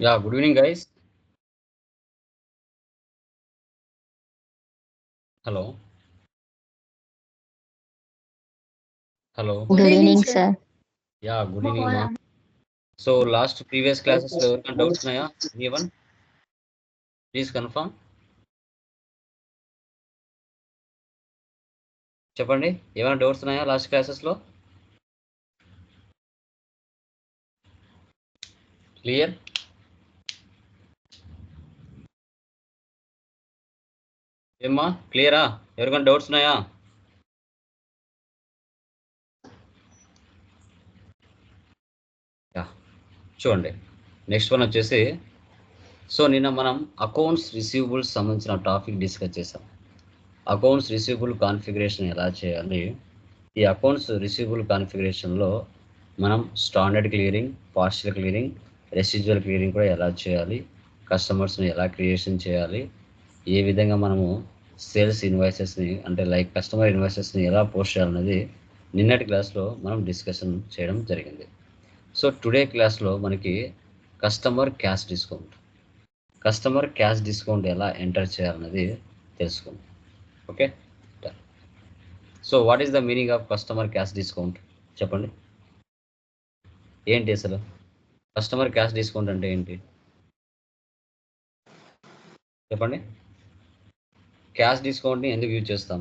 Yeah, good evening, guys. Hello. Hello. Good evening, sir. Yeah, good evening, ma. So last previous classes లో ఎవరికైనా doubts ఉన్నాయా even please confirm చెప్పండి ఏమైనా doubts ఉన్నాయా last క్లాసెస్లో clear ఏమ్మా క్లియరా ఎవరికైనా డౌట్స్ ఉన్నాయా? యా చూడండి. నెక్స్ట్ వన్ వచ్చేసి సో నిన్న మనం అకౌంట్స్ రిసీవబుల్స్ సంబంధించిన టాపిక్ డిస్కస్ చేసాం అకౌంట్స్ రిసీవబుల్ కాన్ఫిగరేషన్ ఎలా చేయాలి? ఈ అకౌంట్స్ రిసీవబుల్ కాన్ఫిగరేషన్లో మనం standard clearing partial clearing residual clearing కూడా ఎలా చేయాలి? కస్టమర్స్ని ఎలా క్రియేషన్ చేయాలి? ఏ విధంగా మనము సేల్స్ ఇన్వాయిసెస్ని అంటే లైక్ కస్టమర్ ఇన్వాయిసెస్ని ఎలా పోస్ట్ చేయాలన్నది నిన్నటి క్లాస్లో మనం డిస్కషన్ చేయడం జరిగింది. సో టుడే క్లాస్లో మనకి customer cash discount customer cash discount ఎలా ఎంటర్ చేయాలన్నది తెలుసుకుందాం. Okay so what is the meaning of customer cash discount చెప్పండి. ఏంటి అసలు? కస్టమర్ క్యాష్ డిస్కౌంట్ అంటే ఏంటి? చెప్పండి. క్యాష్ డిస్కౌంట్ని ఎందుకు యూజ్ చేస్తాం?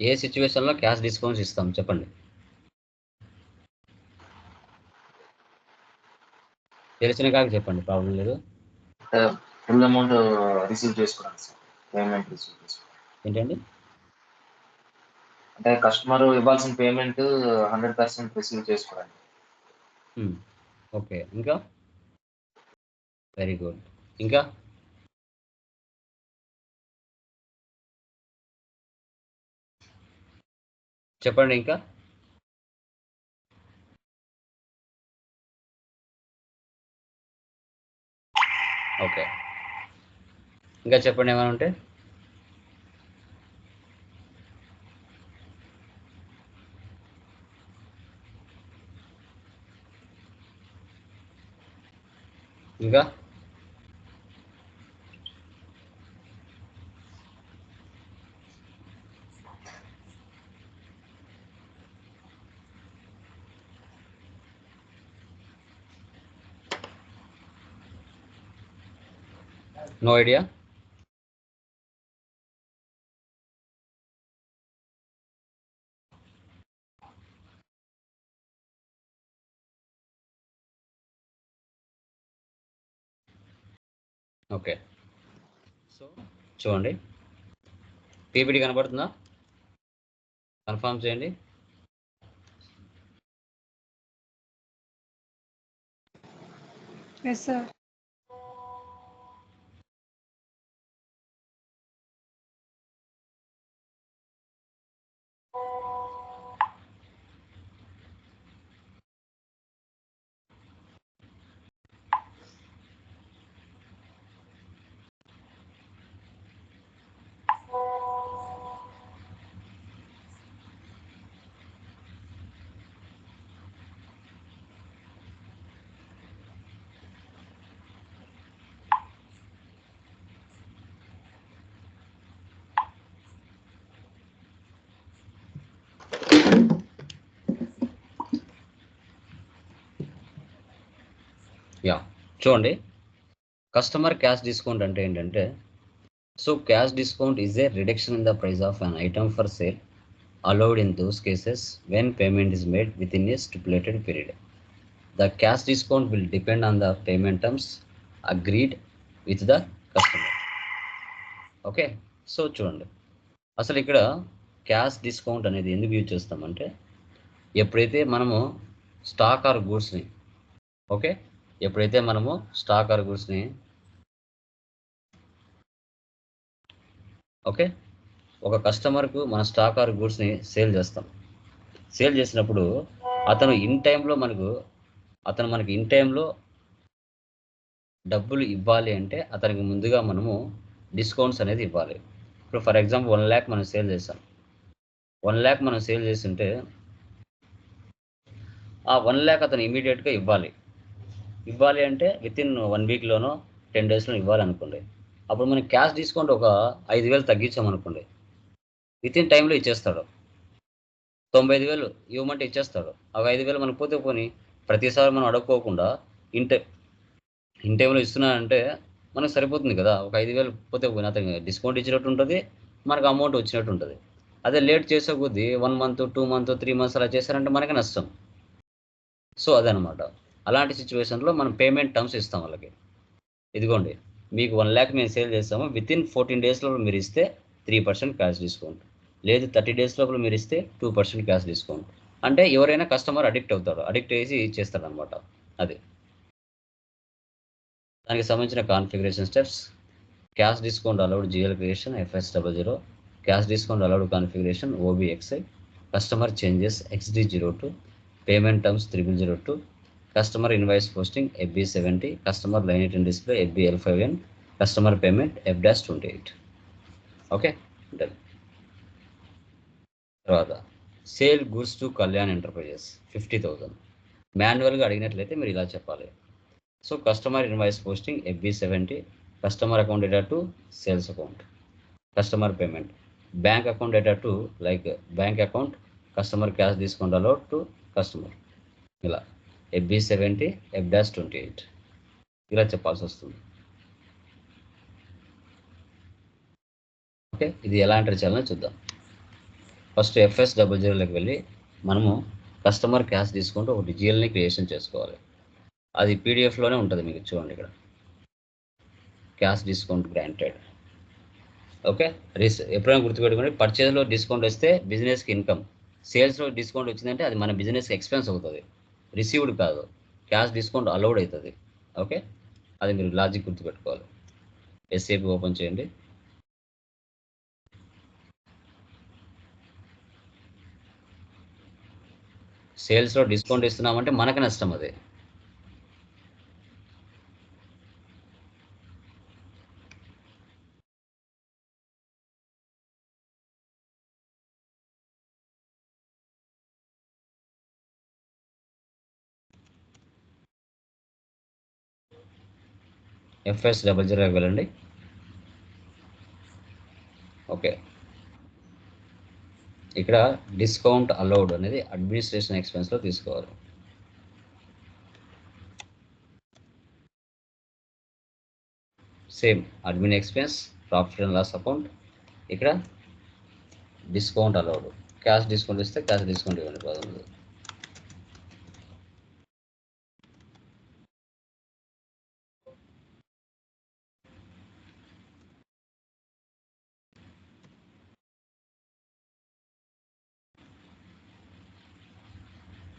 ఏ సిచ్యువేషన్లో క్యాష్ డిస్కౌంట్స్ ఇస్తాం? చెప్పండి. తెలిసిన కాక చెప్పండి ప్రాబ్లం లేదు. ఫుల్ అమౌంట్ రిసీవ్ చేసుకోవడానికి సార్ పేమెంట్ రిసీవ్ చేసుకోవడానికి. ఏంటండి? అంటే కస్టమర్ ఇవ్వాల్సిన పేమెంట్ హండ్రెడ్ పర్సెంట్ రిసీవ్ చేసుకోవడానికి. ఓకే. ఇంకా? Very good. ఇంకా? చెప్పండి ఇంకా? ఓకే. ఇంకా చెప్పండి ఏమైనా ఉంటే? ఇంకా? నో ఐడియా ఓకే సో చూడండి. పీపీటీ కనబడుతుందా? కన్ఫర్మ్ చేయండి. ఎస్ సార్ చూడండి. కస్టమర్ క్యాష్ డిస్కౌంట్ అంటే ఏంటంటే so cash discount is a reduction in the price of an item for sale allowed in those cases when payment is made within a stipulated period the cash discount will depend on the payment terms agreed with the customer okay so చూడండి. అసలు ఇక్కడ cash discount అనేది ఎందుకు use చేస్తామంటే ఎప్పుడైతే మనము stock or గూడ్స్ని okay ఎప్పుడైతే మనము స్టాక్ ఆర్ గూడ్స్ని ఓకే ఒక కస్టమర్కు మన స్టాక్ ఆర్ గూడ్స్ని సేల్ చేస్తాం. సేల్ చేసినప్పుడు అతను ఇన్ టైంలో మనకు అతను మనకి ఇన్ టైంలో డబ్బులు ఇవ్వాలి అంటే అతనికి ముందుగా మనము డిస్కౌంట్స్ అనేది ఇవ్వాలి. ఇప్పుడు ఫర్ ఎగ్జాంపుల్ వన్ ల్యాక్ మనం సేల్ చేస్తాం వన్ ల్యాక్ మనం సేల్ చేస్తుంటే ఆ వన్ ల్యాక్ అతను ఇమీడియట్గా ఇవ్వాలి. ఇవ్వాలి అంటే విత్ ఇన్ వన్ వీక్లోనో టెన్ డేస్లో ఇవ్వాలి అనుకోండి అప్పుడు మనం క్యాష్ డిస్కౌంట్ ఒక ఐదు వేలు తగ్గించామనుకోండి. విత్ ఇన్ టైంలో ఇచ్చేస్తాడు. తొంభై ఐదు వేలు ఇవ్వమంటే ఇచ్చేస్తాడు. ఒక ఐదు వేలు మనకు పోతే పోని ప్రతిసారి మనం అడుక్కోకుండా ఇన్ ఇన్ టైంలో ఇస్తున్నానంటే మనకు సరిపోతుంది కదా. ఒక ఐదు వేలు పోతే పోయిన అతనికి డిస్కౌంట్ ఇచ్చినట్టు ఉంటుంది మనకు అమౌంట్ వచ్చినట్టు ఉంటుంది. అదే లేట్ చేసే కొద్దీ one month two month three months అలా చేశారంటే మనకి నష్టం. సో అదనమాట అలాంటి సిచ్యువేషన్లో మనం పేమెంట్ టర్మ్స్ ఇస్తాం వాళ్ళకి. ఇదిగోండి మీకు వన్ ల్యాక్ మేము సేల్ చేస్తాము. విత్ ఇన్ ఫోర్టీన్ డేస్ లోపల మీరు ఇస్తే త్రీ పర్సెంట్ క్యాష్ డిస్కౌంట్ లేదు థర్టీ డేస్ లోపల మీరు ఇస్తే టూ పర్సెంట్ క్యాష్ డిస్కౌంట్ అంటే ఎవరైనా కస్టమర్ అడిక్ట్ అవుతాడు అడిక్ట్ చేసి ఇచ్చేస్తాడు అనమాట అది. దానికి సంబంధించిన configuration steps cash discount allowed GL creation FS double zero cash discount allowed configuration OBXI customer changes XD zero two payment terms triple zero two customer invoice posting FB seventy customer line in display FB L five N customer payment F dash twenty eight. Okay done. తర్వాత sale goods to Kalyan enterprises fifty thousand మాన్యువల్గా అడిగినట్లయితే మీరు ఇలా చెప్పాలి. So customer invoice posting FB seventy customer account data to sales account customer payment. Bank account data to like bank account customer cash తీసుకుంటాలో allowed to customer. ఇలా. FB seventy F dash twenty eight ఇలా చెప్పాల్సి వస్తుంది. Okay ఇది ఎలా enter చేయాలని చూద్దాం. First FS double జీరోలోకి వెళ్ళి మనము కస్టమర్ క్యాష్ తీసుకుంటూ ఒకటి జిఎల్ని క్రియేషన్ చేసుకోవాలి. అది పీడిఎఫ్లోనే ఉంటుంది మీకు చూడండి ఇక్కడ. క్యాష్ డిస్కౌంట్ గ్రాంటెడ్ ఓకే రిస్ ఎప్పుడైనా గుర్తుపెట్టుకోండి పర్చేజ్లో డిస్కౌంట్ వస్తే బిజినెస్కి ఇన్కమ్ సేల్స్లో డిస్కౌంట్ వచ్చిందంటే అది మన బిజినెస్కి ఎక్స్పెన్స్ అవుతుంది. రిసీవ్డ్ కాదు. క్యాష్ డిస్కౌంట్ అలౌడ్ అవుతుంది. ఓకే? అది మీరు లాజిక్ గుర్తుపెట్టుకోవాలి. ఎస్ఏపి ఓపెన్ చేయండి. సేల్స్లో డిస్కౌంట్ ఇస్తున్నామంటే మనకు నష్టం అది. ఎఫ్ఎస్ డబల్ జీరోకి వెళ్ళండి. ఓకే. ఇక్కడ డిస్కౌంట్ అలౌడ్ అనేది అడ్మినిస్ట్రేషన్ ఎక్స్పెన్స్లో తీసుకోవాలి. Same admin expense profit and loss account ఇక్కడ డిస్కౌంట్ అలౌడ్ క్యాష్ డిస్కౌంట్ ఇస్తే క్యాష్ డిస్కౌంట్ ఇవ్వండి పదమూడు.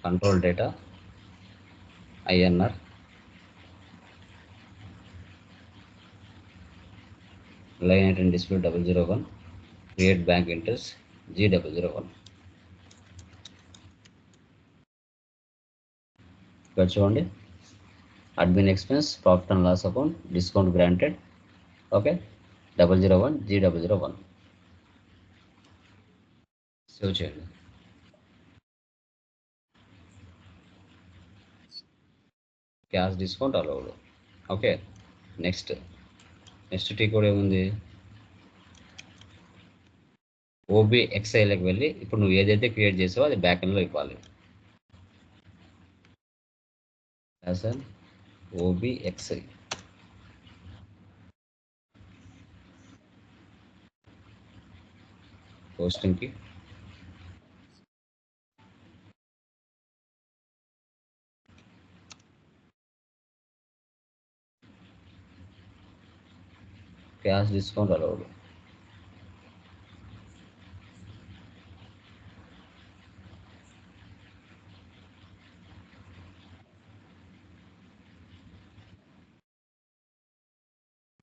Control data INR line item display double zero one create bank interest G double zero one. ఇక్కడ చూడండి. Admin expense profit and loss account discount granted okay double zero one G double zero one save చేయండి. Cash discount allowed. Okay next next T కూడా ఏముంది? OB ఎక్స్ఐలకు వెళ్ళి ఇప్పుడు నువ్వు ఏదైతే create చేసావో అది బ్యాక్ ఎండ్లో ఇవ్వాలి. Sir? OB XI. పోస్టింగ్కి cash discount allowed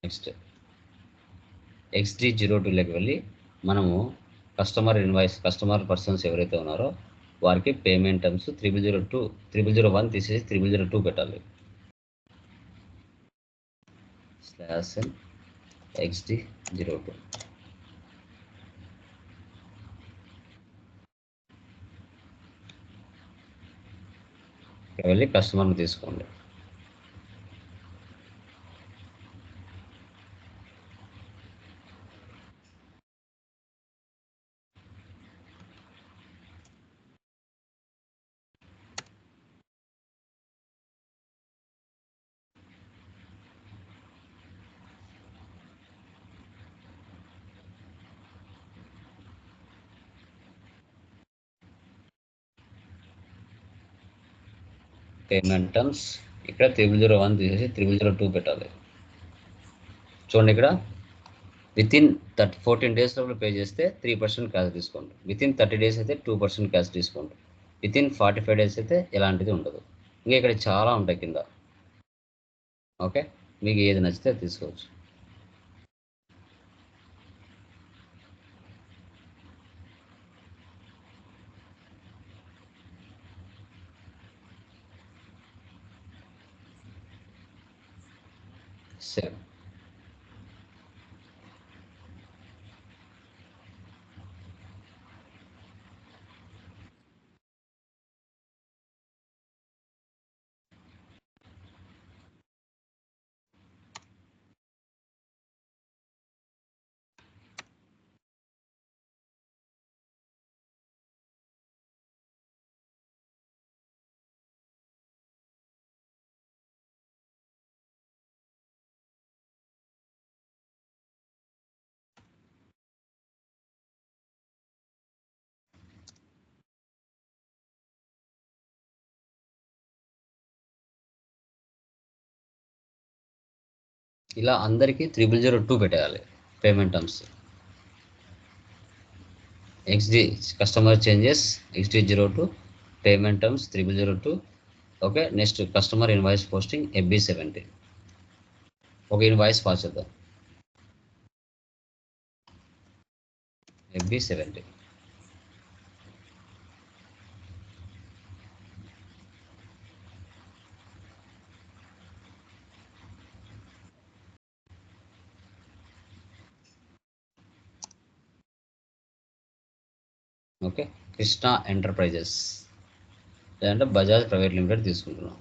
next XD zero టూలోకి వెళ్ళి మనము కస్టమర్ ఇన్వాయిస్ కస్టమర్ పర్సన్స్ ఎవరైతే ఉన్నారో వారికి payment terms triple zero two triple zero one తీసేసి త్రిబుల్ జీరో టూ పెట్టాలి. Slash N XD zero two ఇక్కడ కస్టమర్ని తీసుకోండి. పేమెంట్ టర్మ్స్ ఇక్కడ త్రిబుల్ జీరో వన్ తీసేసి త్రిబుల్ జీరో టూ పెట్టాలి. చూడండి ఇక్కడ. With in thirty fourteen days లోపల పే చేస్తే three percent cash discount with in thirty days అయితే two percent cash discount with in forty five days అయితే ఎలాంటిది ఉండదు. ఇంకా ఇక్కడ చాలా ఉంటాయి కింద. ఓకే మీకు ఏది నచ్చితే తీసుకోవచ్చు. సేమ్ ఇలా అందరికీ త్రిబుల్ జీరో టూ పెట్టేయాలి payment terms XD customer changes XD zero two payment terms triple zero two okay next customer invoice posting FB seventy ఒక ఇన్వాయిస్ పాస్ చేద్దాం FB seventy okay? Krishna enterprises. లేదంటే Bajaj private limited తీసుకుంటున్నాం.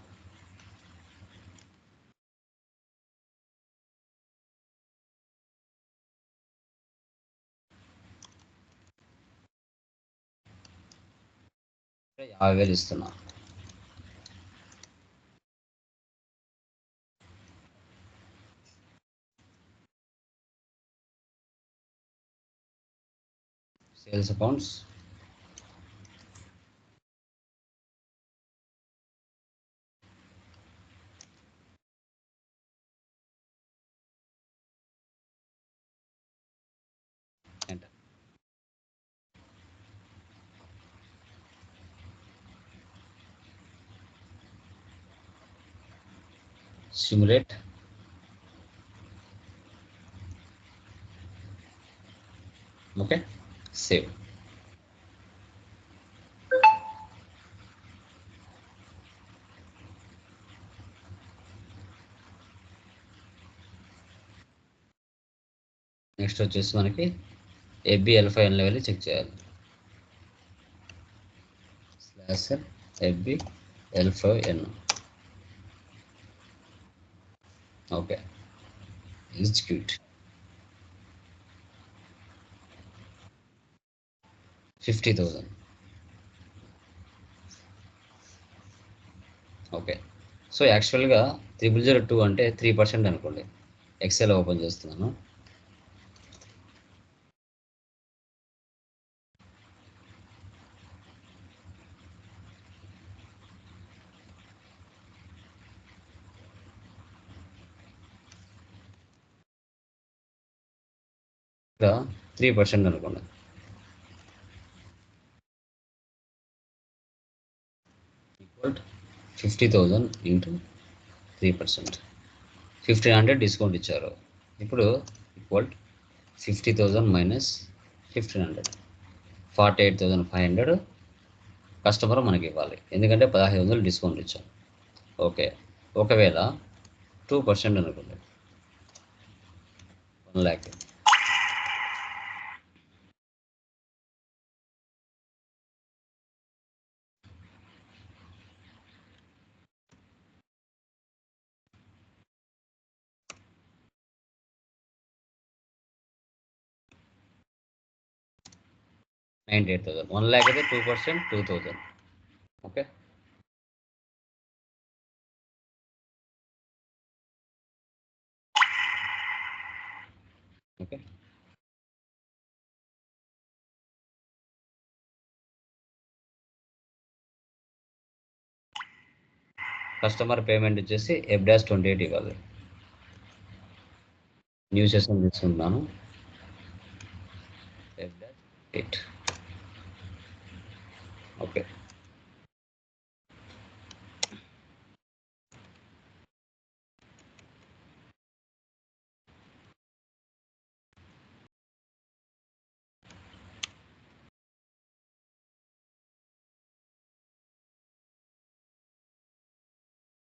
యాభై వేలు ఇస్తున్నా. Sales accounts enter simulate okay save next వచ్చేసి మనకి AB L five N level check చేయాలి. Slash FB L five N okay. Execute fifty thousand okay. So యాక్చువల్గా triple zero two అంటే త్రీ పర్సెంట్ అనుకోండి. ఎక్సెల్ ఓపెన్ చేస్తున్నాను. Three percent అనుకోండి. Equal fifty thousand into three percent fifteen hundred discount ఇచ్చారు. ఇప్పుడు equal fifty thousand minus fifteen hundred forty eight thousand five hundred customer మనకి ఇవ్వాలి. ఎందుకంటే పదహైదు వందలు డిస్కౌంట్ ఇచ్చాం. ఓకే ఒకవేళ టూ పర్సెంట్ అనుకోండి. One lakh ninety eight thousand one lakh అయితే two percent two thousand okay okay customer payment వచ్చేసి ఎఫ్ డాష్ ట్వంటీ ఎయిట్ ఇవ్వాలి. న్యూ సెషన్ తీసుకుంటున్నాను F dash eight okay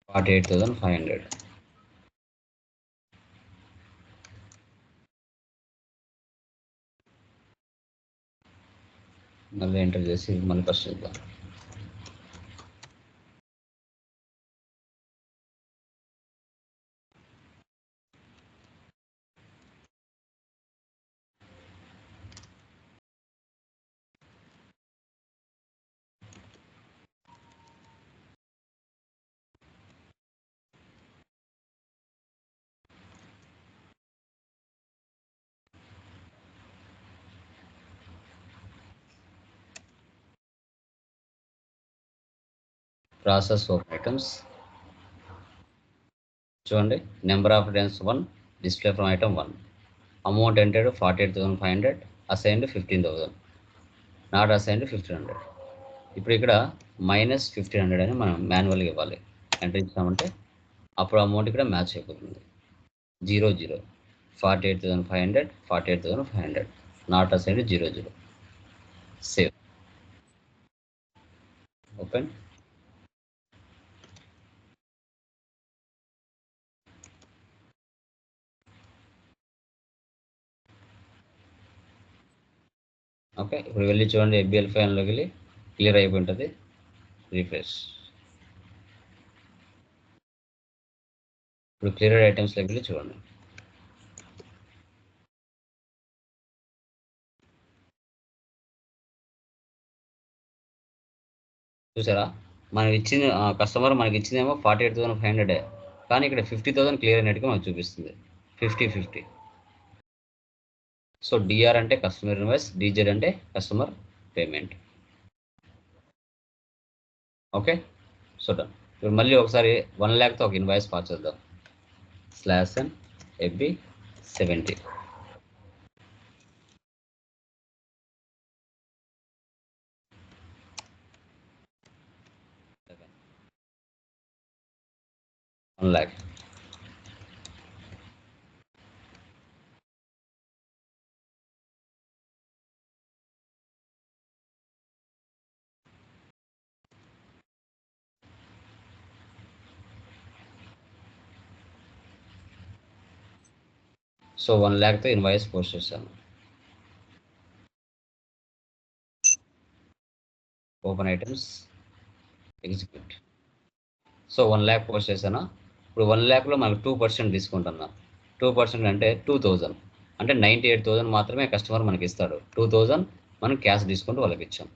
forty eight thousand five మళ్ళీ enter చేసి మళ్ళీ first process of items చూడండి number of items one display from item one amount entered forty eight thousand five hundred assigned fifteen thousand not assigned fifteen hundred ఇప్పుడు ఇక్కడ minus fifteen hundred అని మనం మాన్యువల్గా ఇవ్వాలి. ఎంటర్ ఇచ్చామంటే అప్పుడు అమౌంట్ ఇక్కడ మ్యాచ్ అయిపోతుంది. Zero zero forty eight thousand five hundred forty eight thousand five hundred not assigned zero zero save open okay ఇప్పుడు వెళ్ళి చూడండి ఎఫ్బిఎల్ ఫైన్లోకి వెళ్ళి క్లియర్ అయిపోయి ఉంటుంది రీఫ్రెష్ ఇప్పుడు క్లియర్ ఐటమ్స్లోకి వెళ్ళి చూడండి. చూసారా? మనం ఇచ్చిన కస్టమర్ మనకి ఇచ్చిందేమో forty eight thousand five hundred కానీ ఇక్కడ ఫిఫ్టీ థౌసండ్ క్లియర్ అయినట్టుగా మనకు చూపిస్తుంది. ఫిఫ్టీ ఫిఫ్టీ సో డిఆర్ అంటే కస్టమర్ ఇన్వాయిస్ డిజెడ్ అంటే customer payment okay so done ఇప్పుడు మళ్ళీ ఒకసారి వన్ ల్యాక్తో ఒక ఇన్వాయిస్ పాస్ చేద్దాం. Slash and FB seventy one lakh so one ల్యాక్తో invoice post చేశాను. Open items execute so one lakh post చేశాను? ఇప్పుడు వన్ ల్యాక్లో మనకు టూ పర్సెంట్ డిస్కౌంట్ అన్నా. టూ పర్సెంట్ అంటే టూ థౌజండ్. అంటే నైంటీ ఎయిట్ థౌసండ్ మాత్రమే కస్టమర్ మనకి ఇస్తాడు. టూ థౌజండ్ మనం క్యాష్ డిస్కౌంట్ వాళ్ళకి ఇచ్చాం.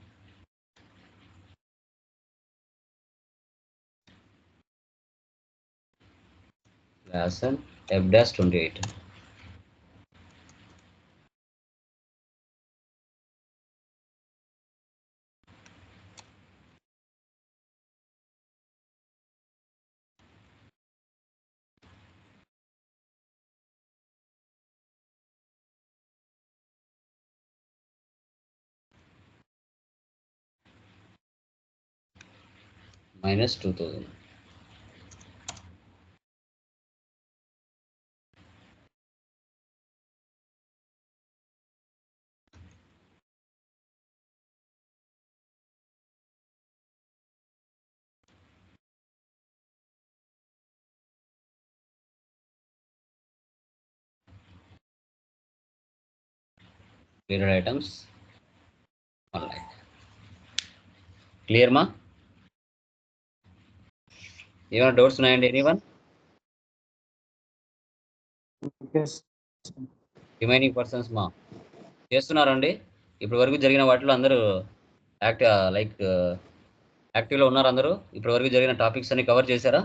ల్యాసన్ F dash twenty eight minus 2000 period items. All right. Clear ma? ఏమైనా డౌట్స్ ఉన్నాయండి ఎనీ వన్ రిమైనింగ్ పర్సన్స్ మా. చేస్తున్నారండి. ఇప్పటి వరకు జరిగిన వాటిలో అందరూ యాక్ట్ లైక్ యాక్టివ్లో ఉన్నారు అందరూ. ఇప్పటి వరకు జరిగిన టాపిక్స్ అన్ని కవర్ చేశారా?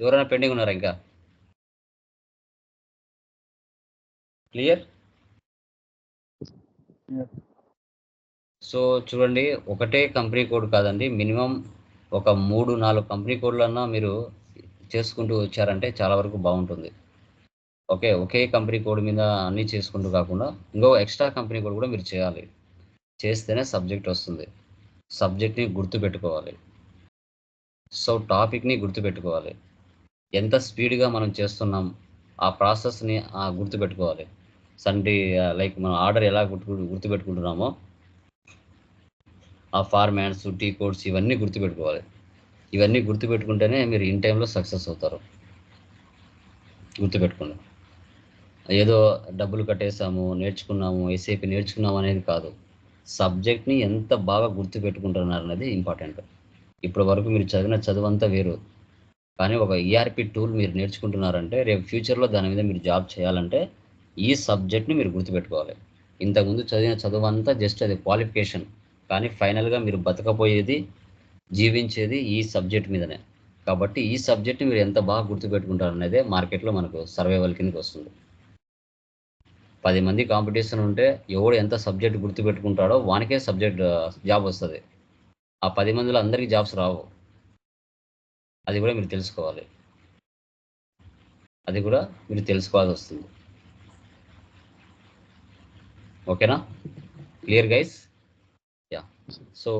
ఎవరైనా పెండింగ్ ఉన్నారా ఇంకా? క్లియర్ సో చూడండి ఒకటే కంపెనీ కోడ్ కాదండి. మినిమం ఒక మూడు నాలుగు కంపెనీ కోడ్లన్నా మీరు చేసుకుంటూ వచ్చారంటే చాలా వరకు బాగుంటుంది. ఓకే ఒకే కంపెనీ కోడ్ మీద అన్నీ చేసుకుంటూ కాకుండా ఇంకో ఎక్స్ట్రా కంపెనీ కోడ్ కూడా మీరు చేయాలి. చేస్తేనే సబ్జెక్ట్ వస్తుంది. సబ్జెక్ట్ని గుర్తుపెట్టుకోవాలి. సో టాపిక్ని గుర్తుపెట్టుకోవాలి. ఎంత స్పీడ్గా మనం చేస్తున్నాం ఆ ప్రాసెస్ని గుర్తుపెట్టుకోవాలి. సండే లైక్ మనం ఆర్డర్ ఎలా గుర్తు గుర్తుపెట్టుకుంటున్నామో ఆ ఫార్మాట్స్ టీ కోడ్స్ ఇవన్నీ గుర్తుపెట్టుకోవాలి. ఇవన్నీ గుర్తుపెట్టుకుంటేనే మీరు ఇన్ టైంలో సక్సెస్ అవుతారు. గుర్తుపెట్టుకోండి. ఏదో డబ్బులు కట్టేసాము నేర్చుకున్నాము ఎస్ఏపి నేర్చుకున్నాము అనేది కాదు. సబ్జెక్ట్ని ఎంత బాగా గుర్తుపెట్టుకుంటున్నారు అనేది ఇంపార్టెంట్. ఇప్పటి వరకు మీరు చదివిన చదువు అంతా వేరు. కానీ ఒక ఈఆర్పి టూల్ మీరు నేర్చుకుంటున్నారంటే రేపు ఫ్యూచర్లో దాని మీద మీరు జాబ్ చేయాలంటే ఈ సబ్జెక్ట్ని మీరు గుర్తుపెట్టుకోవాలి. ఇంతకుముందు చదివిన చదువు అంతా జస్ట్ అది క్వాలిఫికేషన్ కానీ ఫైనల్గా మీరు బతకపోయేది జీవించేది ఈ సబ్జెక్ట్ మీదనే. కాబట్టి ఈ సబ్జెక్ట్ని మీరు ఎంత బాగా గుర్తుపెట్టుకుంటారు అనేదే మార్కెట్లో మనకు సర్వైవల్ కిందకి వస్తుంది. పది మంది కాంపిటీషన్ ఉంటే ఎవడు ఎంత సబ్జెక్ట్ గుర్తుపెట్టుకుంటాడో వానికే సబ్జెక్ట్ జాబ్ వస్తుంది. ఆ పది మందిలో అందరికీ జాబ్స్ రావు. అది కూడా మీరు తెలుసుకోవాలి. అది కూడా మీరు తెలుసుకోవాల్సి వస్తుంది. ఓకేనా? Clear guys? Yeah so